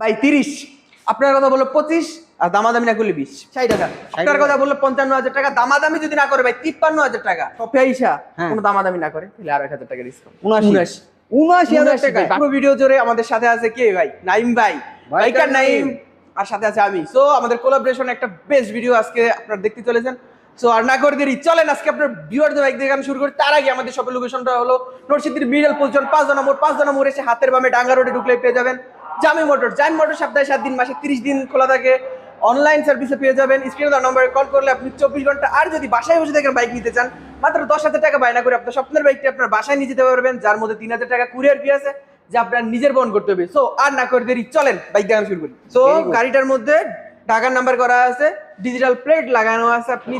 ভাই তিরিশ। আপনার কথা বলল পঁচিশ আর দামাদামি না করলে বিশ। ষাট হাজার। আপনার কথা বলল পঞ্চান্ন হাজার টাকা দামাদামি যদি না করে ভাই তিপ্পান্ন হাজার টাকা। সফিয়া হ্যাঁ। কোনো দামাদামি না করে তাহলে আরও এক হাজার টাকা ডিসকাউন্ট হাজার টাকা পুরো ভিডিও জুড়ে আমাদের সাথে আছে কে ভাই? নাইম ভাই। বাইকার নাইম। আর সাথে আছে আমি। সো আমাদের কোলাবরেশন একটা বেস্ট ভিডিও আজকে আপনারা দেখতে চলেছেন। সো আর না করে দেরি চলেন আজকে আপনার ভিউয়ার বাইক দেখানো শুরু করি। তার আগে আমাদের শপের লোকেশনটা হলো নরসিদ্দির মিডল পজিশন পাঁচ জনা মোড় পাঁচ জনা মোড় এসে হাতের বামে ডাঙ্গা রোডে ঢুকলে পেয়ে যাবেন। জামি মোটর জামি মোটর সপ্তাহে সাত দিন মাসে তিরিশ দিন খোলা থাকে। অনলাইন সার্ভিসে পেয়ে যাবেন। স্ক্রিনে দেওয়া নম্বরে কল করলে আপনি চব্বিশ ঘণ্টা। আর যদি বাসায় বসে দেখেন বাইক নিতে চান মাত্র দশ হাজার টাকা বায়না করে আপনার স্বপ্নের বাইকটি আপনার বাসায় নিয়ে যেতে পারবেন যার মধ্যে তিন হাজার টাকা কুরিয়ার ফি আছে যে আপনার নিজের বহন করতে হবে। সো আর না করে দেরি চলেন বাইক দেখানো শুরু করি। সো গাড়িটার মধ্যে ঢাকার নাম্বার করা আছে ডিজিটাল প্লেট লাগানো আছে আপনি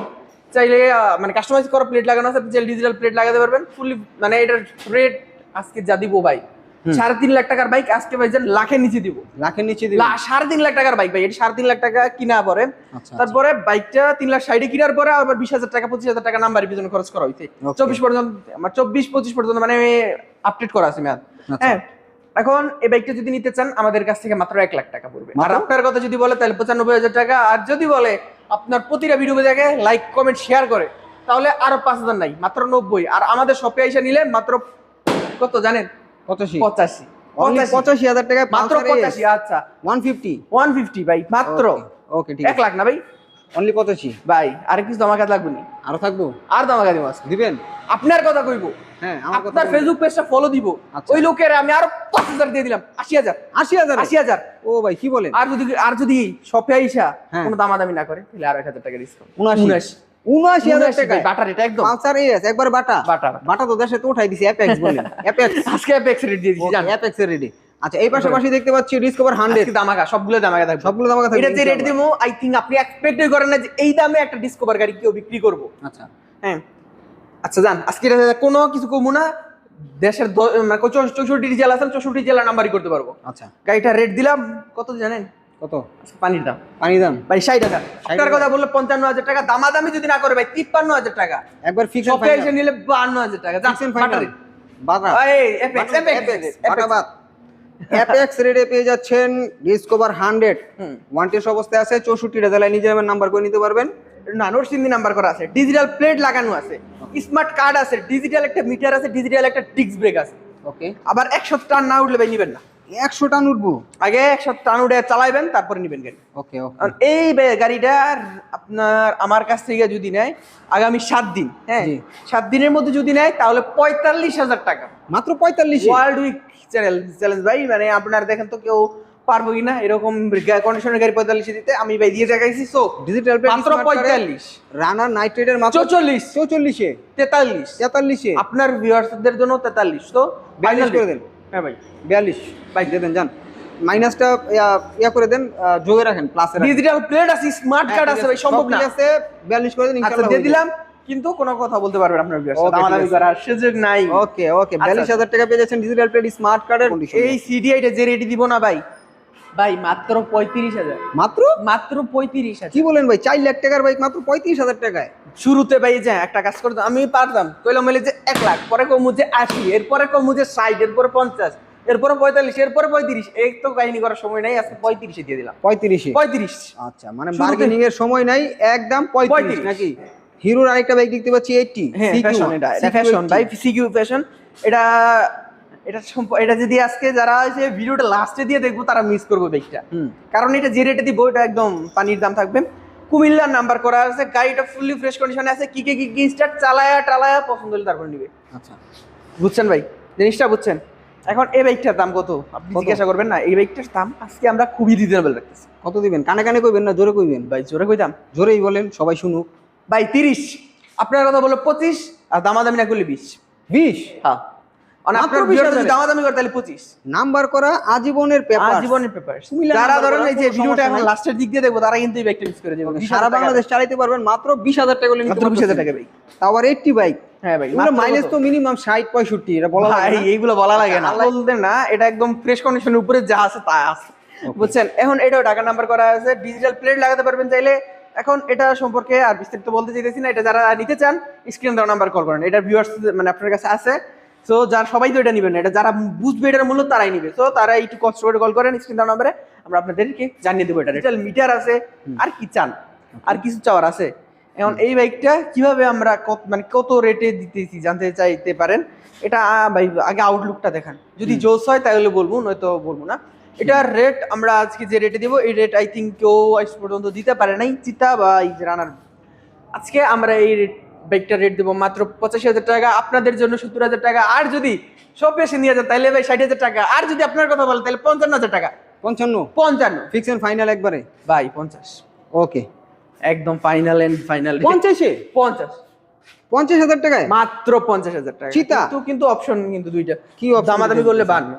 চাইলে মানে কাস্টমাইজ করা প্লেট লাগানো আছে আপনি চাইলে ডিজিটাল প্লেট লাগাতে পারবেন। ফুলি মানে এটার রেট আজকে যা দিব ভাই। সাড়ে তিন লাখ টাকার বাইক আজকে ভাই যান লাখের নিচে দিব। লাখের নিচে সাড়ে তিন লাখ টাকার বাইক ভাই এটা সাড়ে তিন লাখ টাকা কিনা পরে। আচ্ছা, তারপরে বাইকটা তিন লাখ সাইডে কেনার পরে আবার বিশ হাজার টাকা পঁচিশ হাজার টাকা নাম্বারের পিছনে খরচ করা হয়েছে চব্বিশ পর্যন্ত আমার চব্বিশ পঁচিশ পর্যন্ত মানে আপডেট করা আছে মেয়াদ। আচ্ছা। হ্যাঁ এখন এই বাইকটা যদি নিতে চান আমাদের কাছ থেকে মাত্র এক লাখ টাকা পড়বে। আর আপনার কথা যদি বলে তাহলে পঁচানব্বই হাজার টাকা। আর যদি বলে আপনার প্রতিটা ভিডিও দেখে লাইক কমেন্ট শেয়ার করে তাহলে আরও পাঁচ হাজার নাই মাত্র নব্বই। আর আমাদের শপে এসে নিলে মাত্র কত জানেন? পঁচাশি। পঁচাশি। পঁচাশি। হাজার টাকায় মাত্র পঁচাশি আচ্ছা। ওয়ান ফিফটি ওয়ান ফিফটি ভাই মাত্র। ওকে ঠিক এক লাখ না ভাই? অনলি পঁচাশি। ভাই আরেক কিছু দামাকা লাগবে নি? আরও থাকব? আর দামাকা দিব আজকে দিবেন? আপনার কথা কইবো। হ্যাঁ আমার কথা আপনার ফেসবুক পেজটা ফলো দিব। আচ্ছা। ওই লোকের আমি আরও পাঁচ হাজার দিয়ে দিলাম। আশি হাজার। আশি হাজার? আশি হাজার। ও ভাই কি বলেন? আর যদি আর যদি শপে আইসা হ্যাঁ। কোনো দামাদামি না করে তাহলে আরও এক হাজার টাকা ডিসকাউন্ট উনাশি উনাশি হাজার টাকা বাটার এটা একদম। পালসার এস একবার বাটা। বাটা। বাটা। তো দেশে তো উঠাই দিছি অ্যাপেক্স বলেন অ্যাপেক্স আজকে অ্যাপেক্স রেট দিয়ে দিছি জান। অ্যাপেক্স রেডি আচ্ছা এই পাশাপাশি দেখতে পাচ্ছি ডিসকভার হান্ড্রেড দামাকা সবগুলো দামাকা থাকবে। সবগুলো দাম থাকবে এটা যে রেট ইনশাআল্লাহ। আই থিংক আপনি এক্সপেক্টই করেন না যে এই দামে একটা ডিসকভার গাড়ি কেউ বিক্রি করব। আচ্ছা। হ্যাঁ। আচ্ছা জান আজকে কোনো কিছু কমু না দেশের মানে চৌষট্টি জেলা আছেন চৌষট্টি জেলা নাম্বারই করতে পারব। আচ্ছা। গাড়িটা রেট দিলাম কত জানেন? কত? পানির দাম। পানি দাম? ভাই ষাট হাজার। আপনার। কথা বলল পঞ্চান্ন হাজার টাকা দামাদামি যদি না করে ভাই তিপ্পান্ন হাজার টাকা। একবার ফিক্স এসে নিলে বান্ন হাজার টাকা। অ্যাপেক্স রেডে পেয়ে যাচ্ছেন ডিসকভার হান্ড্রেড হুম। ওয়ান্টেস অবস্থায় আছে চৌষট্টিটা জেলায় নিজের নাম্বার করে নিতে পারবেন। না নরসিংদী নাম্বার করা আছে। ডিজিটাল প্লেট লাগানো আছে। স্মার্ট কার্ড আছে। ডিজিটাল একটা মিটার আছে ডিজিটাল একটা ডিস্ক ব্রেক আছে। ওকে আবার একশো টান না উঠলে ভাই নিবেন না। একশো টান উঠবো। আগে একশো টান উঠে চালাইবেন তারপরে নিবেন গাড়ি। ওকে এই গাড়িটার আপনার আমার কাছ থেকে যদি নেয় আগামী সাত দিন হ্যাঁ সাত দিনের মধ্যে যদি নেয় তাহলে পঁয়তাল্লিশ হাজার টাকা। মাত্র পঁয়তাল্লিশ ওয়ার্ল্ড উইক চ্যানেল চ্যালেঞ্জ ভাই মানে আপনার দেখেন তো কেউ পারব কিনা এরকম কন্ডিশনের গাড়ি পঁয়তাল্লিশে দিতে আমি ভাই দিয়ে দেখাইছি সো ডিজিটাল মাত্র পঁয়তাল্লিশ। রানার নাইট রাইডার মাত্র চৌচল্লিশ। চৌচল্লিশে তেতাল্লিশ। তেতাল্লিশে আপনার ভিউয়ার্সদের জন্য তেতাল্লিশ তো বিয়াল্লিশ করে। দেন। হ্যাঁ ভাই বিয়াল্লিশ। বাইক দিয়ে দেন যান। মাইনাসটা ইয়া করে দেন যোগে রাখেন প্লাসে ডিজিটাল প্লেট আছে স্মার্ট কার্ড আছে ভাই সম্ভব না। আছে বিয়াল্লিশ করে দেন আচ্ছা ইনশাল্লাহ দিয়ে দিলাম কিন্তু কোনো কথা বলতে পারবেন আপনার ভিউয়ার্স Okay, ঠিক দামাদামি আছে। করার সুযোগ নাই। ওকে ওকে আচ্ছা, বিয়াল্লিশ হাজার টাকা পেয়ে যাচ্ছেন ডিজিটাল প্লেট স্মার্ট কার্ডের এই সিডিআইটা যে রেডি দিব না ভাই ভাই মাত্র পঁয়ত্রিশ হাজার। মাত্র? মাত্র পঁয়ত্রিশ হাজার। কি বলেন ভাই চার লাখ টাকার বাইক মাত্র পঁয়ত্রিশ হাজার টাকায়। শুরুতে ভাই যে একটা কাজ করতাম আমি পারতাম কইলাম বলে যে এক লাখ পরে কমু যে আশি এরপরে কমু যে ষাট এরপরে পঞ্চাশ। এরপরে পঁয়তাল্লিশ এরপরে পঁয়ত্রিশ। এই তো কাহিনী করার সময় নাই আজকে পঁয়ত্রিশে দিয়ে দিলাম। পঁয়ত্রিশে? পঁয়ত্রিশ। আচ্ছা মানে বার্গেনিং এর সময় নাই একদম পঁয়ত্রিশ নাকি? হিরোর আরেকটা বাইক দেখতে পাচ্ছি এইটটি ফ্যাশন এটা এটা ফ্যাশন ভাই সিকিউ ফ্যাশন এটা এটা এটা যদি আজকে যারা যে ভিডিওটা লাস্টে দিয়ে দেখব তারা মিস করব বাইকটা কারণ এটা যে রেটে দিব এটা একদম পানির দাম থাকবে। কুমিল্লার নাম্বার করা আছে গাড়িটা ফুললি ফ্রেশ কন্ডিশনে আছে কি কি কি কি স্টার্ট চালায়া টালায়া পছন্দ হলে তারপর নিবে। আচ্ছা। বুঝছেন ভাই? জিনিসটা বুঝছেন? এখন এই বাইকটার দাম কত? আপনি জিজ্ঞাসা করবেন না এই বাইকটার দাম আজকে আমরা খুবই রিজনেবল রাখতেছি। কত দিবেন? কানে কানে কইবেন না জোরে কইবেন? ভাই জোরে কই দাম জোরেই বলেন সবাই শুনুক। ভাই তিরিশ। আপনার কথা বলল পঁচিশ আর দামাদামি না করলে বিশ। বিশ? হ্যাঁ। আর মাত্র আপনার 20 ভিডিওটা যদি হাজারে? দামাদামি করে তাহলে পঁচিশ। নাম্বার করা আজীবনের পেপার। আজীবনের পেপার। কুমিল্লার যারা ধরেন এই যে ভিডিওটা এখন লাস্টের দিক দিয়ে দেখব তারা কিন্তু এই বাইকটা মিস করে যাবে। সারা বাংলাদেশ চালাইতে পারবেন মাত্র বিশ হাজার টাকা করে নিতে বিশ হাজার টাকা ভাই তাও আবার এইটটি বাইক হ্যাঁ ভাই এগুলো মাইলেজ তো মিনিমাম ষাট পঁয়ষট্টি এটা বলা লাগে এইগুলো বলা লাগে না। বলতে না এটা একদম ফ্রেশ কন্ডিশনের উপরে যা আছে তা আছে। বুঝছেন? এখন এটাও নাম্বার করা আছে। ডিজিটাল প্লেট লাগাতে পারবেন চাইলে। এখন এটা সম্পর্কে আর বিস্তারিত বলতে চাইতেছি না। এটা যারা নিতে চান স্ক্রিন দেওয়া নাম্বার কল করেন। এটা ভিউয়ার্স মানে আপনার কাছে আছে। সো যার সবাই তো এটা নেবেন এটা যারা বুঝবে এটার মূল্য তারাই নিবে। সো তারা একটু কষ্ট করে কল করেন স্ক্রিন দেওয়া নাম্বারে আমরা আপনাদেরকে জানিয়ে দেবো এটা ডিজিটাল মিটার আছে। আর কি চান? আর কিছু চাওয়ার আছে? এখন এই বাইকটা কীভাবে আমরা কত মানে কত রেটে দিতেছি জানতে চাইতে পারেন? এটা ভাই আগে আউটলুকটা দেখান। যদি জোস হয় তাহলে বলব নয়তো বলব না। এটার রেট আমরা আজকে যে রেটে দেবো এই রেট আই থিঙ্ক কেউ আজ পর্যন্ত দিতে পারে নাই। চিতা বা এই যে রানার আজকে আমরা এই বাইকটার রেট দেবো মাত্র পঁচাশি হাজার টাকা। আপনাদের জন্য সত্তর হাজার টাকা। আর যদি সব বেশি নিয়ে যান তাহলে ভাই ষাট হাজার টাকা। আর যদি আপনার কথা বলেন তাহলে পঞ্চান্ন হাজার টাকা। পঞ্চান্ন? পঞ্চান্ন। ফিক্স ফাইনাল একবারে? ভাই পঞ্চাশ। ওকে একদম ফাইনাল এন্ড ফাইনাল পঞ্চাশে? পঞ্চাশ। পঞ্চাশ হাজার টাকায়? মাত্র পঞ্চাশ হাজার টাকা। চিতা? কিন্তু কিন্তু অপশন কিন্তু দুইটা। কি দামাদামি করলে? বান্ন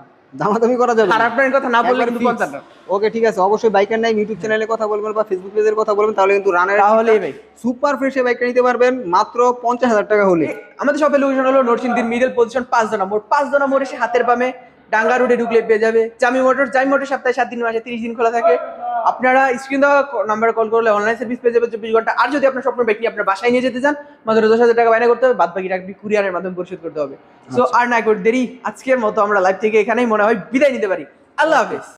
দামাদামি করা যাবে খারাপ ব্র্যান্ড কথা না বললে কিন্তু পঞ্চান্ন ওকে ঠিক আছে। অবশ্যই বাইকের নাই ইউটিউব চ্যানেলে কথা বলবেন বা ফেসবুক পেজের কথা বলবেন তাহলে কিন্তু রানার তাহলেই ভাই। সুপার ফ্রেশে বাইকটা নিতে পারবেন। মাত্র পঞ্চাশ হাজার টাকা হলে। আমাদের শপের লোকেশন হলো নরসিংদীর মিডল পজিশন পাঁচ জনা মোড়। পাঁচ জনা মোড় এসে হাতের বামে ডাঙ্গা রোডে ঢুকলে পেয়ে যাবে। জামি মোটর জামি মোটর সপ্তাহে সাত দিন মাসে তিরিশ দিন খোলা থাকে। আপনারা স্ক্রিন দেওয়া নাম্বার কল করলে অনলাইন সার্ভিস পেয়ে যাবে চব্বিশ ঘণ্টা। আর যদি আপনার স্বপ্ন ব্যক্তি আপনার বাসায় নিয়ে যেতে চান মাত্র দশ হাজার টাকা বাইনা করতে হবে বাদ বাকি টাকা কুরিয়ারের মাধ্যমে পরিশোধ করতে হবে। সো আর না করে দেরি আজকের মতো আমরা লাইভ থেকে এখানেই মনে হয় বিদায় নিতে পারি। আল্লাহ হাফেজ।